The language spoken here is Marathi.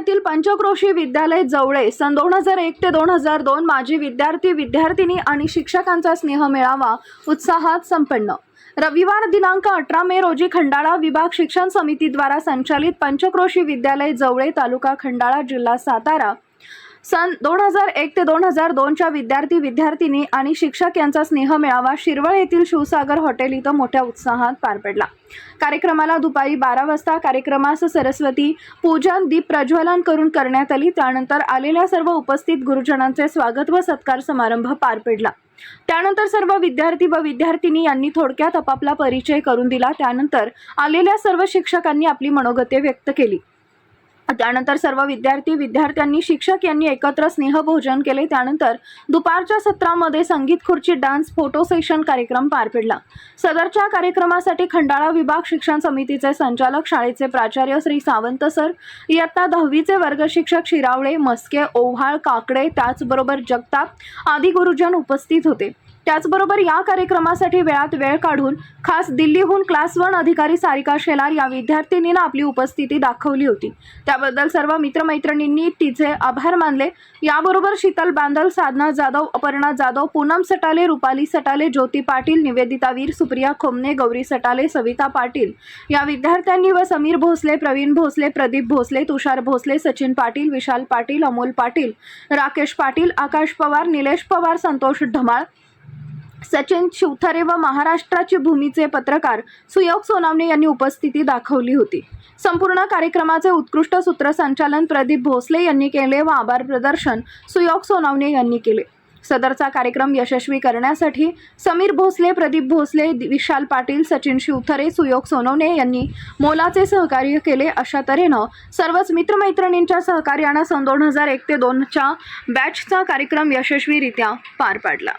पंचक्रोशी विद्यालय जवळे सन दोन हजार एक ते दोन हजार दोन माजी विद्यार्थी विद्यार्थिनी आणि शिक्षकांचा स्नेह मेळावा उत्साहात संपन्न. रविवार दिनांक अठरा मे रोजी खंडाळा विभाग शिक्षण समितीद्वारा संचालित पंचक्रोशी विद्यालय जवळे तालुका खंडाळा जिल्हा सातारा सन दोन हजार एक ते दोन हजार दोनच्या विद्यार्थी विद्यार्थिनी आणि शिक्षक यांचा स्नेह मेळावा शिरवळ येथील शिवसागर हॉटेल इथं मोठ्या उत्साहात पार पडला. कार्यक्रमाला दुपारी बारा वाजता कार्यक्रमास सरस्वती पूजन दीप प्रज्वलन करून करण्यात आली. त्यानंतर आलेल्या सर्व उपस्थित गुरुजनांचे स्वागत व सत्कार समारंभ पार पडला. त्यानंतर सर्व विद्यार्थी व विद्यार्थिनी यांनी थोडक्यात आपापला परिचय करून दिला. त्यानंतर आलेल्या सर्व शिक्षकांनी आपली मनोगते व्यक्त केली. त्यानंतर सर्व विद्यार्थी विद्यार्थ्यांनी शिक्षक यांनी एकत्र स्नेहभोजन केले. त्यानंतर दुपारच्या सत्रामध्ये संगीत खुर्ची डान्स फोटो सेशन कार्यक्रम पार पडला. सदरच्या कार्यक्रमासाठी खंडाळा विभाग शिक्षण समितीचे संचालक शाळेचे प्राचार्य श्री सावंत सर इयत्ता दहावीचे वर्ग शिक्षक शिरावळे मस्के ओव्हाळ काकडे त्याचबरोबर जगताप आदी गुरुजन उपस्थित होते. त्याचबरोबर या कार्यक्रमासाठी वेळात वेळ काढून खास दिल्लीहून क्लास वन अधिकारी सारिका शेलार या विद्यार्थिनीनं आपली उपस्थिती दाखवली होती. त्याबद्दल सर्व मित्रमैत्रिणींनी तिचे आभार मानले. याबरोबर शीतल बांदल साधना जाधव अपर्णा जाधव पूनम सटाले रुपाली सटाले ज्योती पाटील निवेदिता वीर सुप्रिया खोमने गौरी सटाले सविता पाटील. या विद्यार्थ्यांनी व समीर भोसले प्रवीण भोसले प्रदीप भोसले तुषार भोसले सचिन पाटील विशाल पाटील अमोल पाटील राकेश पाटील आकाश पवार निलेश पवार संतोष ढमाळ सचिन शिवथरे व महाराष्ट्राची भूमीचे पत्रकार सुयोग सोनावणे यांनी उपस्थिती दाखवली होती. संपूर्ण कार्यक्रमाचे उत्कृष्ट सूत्रसंचालन प्रदीप भोसले यांनी केले व आभार प्रदर्शन सुयोग सोनावणे यांनी केले. सदरचा कार्यक्रम यशस्वी करण्यासाठी समीर भोसले प्रदीप भोसले विशाल पाटील सचिन शिवथरे सुयोग सोनवणे यांनी मोलाचे सहकार्य केले. अशा तऱ्हेनं सर्वच मित्रमैत्रिणींच्या सहकार्यानं सन दोन हजार एक ते दोनच्या बॅचचा कार्यक्रम यशस्वीरित्या पार पाडला.